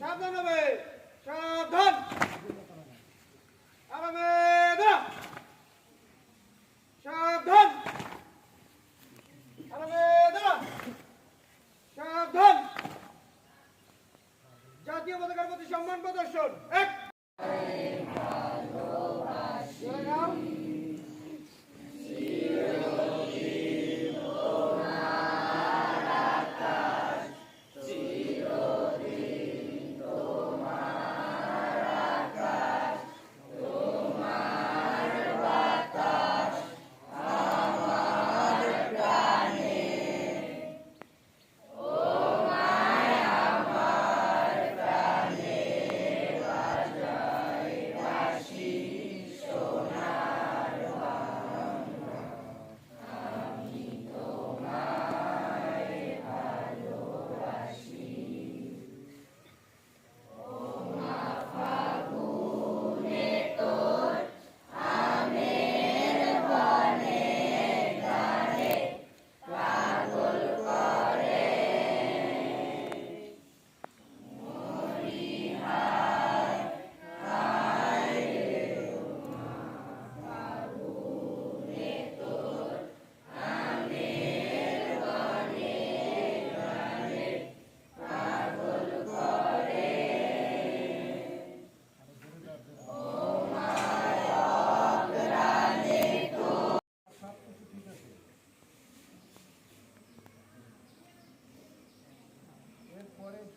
সাবধান হবে সাবধান।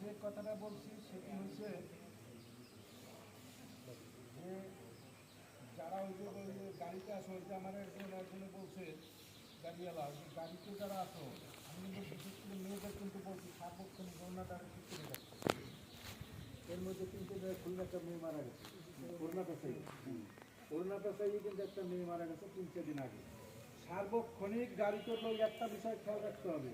যে কথাটা বলছি সেটি হচ্ছে যে যারা ওই যে গাড়িতে আসো, ওই যে আমার একজন একজনে বলছে, গাড়িওয়ালা যে গাড়িতে যারা আসো, আমি কিন্তু বিশেষ করে মেয়েদের কিন্তু বলছি সার্বক্ষণ করোনাটা ঠিক করে যাচ্ছে। এর মধ্যে কিন্তু খুলনা একটা মেয়ে মারা গেছে করোনা পেশাই করোনা পেশাই কিন্তু একটা মেয়ে মারা গেছে তিন, চার দিন আগে। সার্বক্ষণিক গাড়িতে লোক একটা বিষয় খেয়াল রাখতে হবে।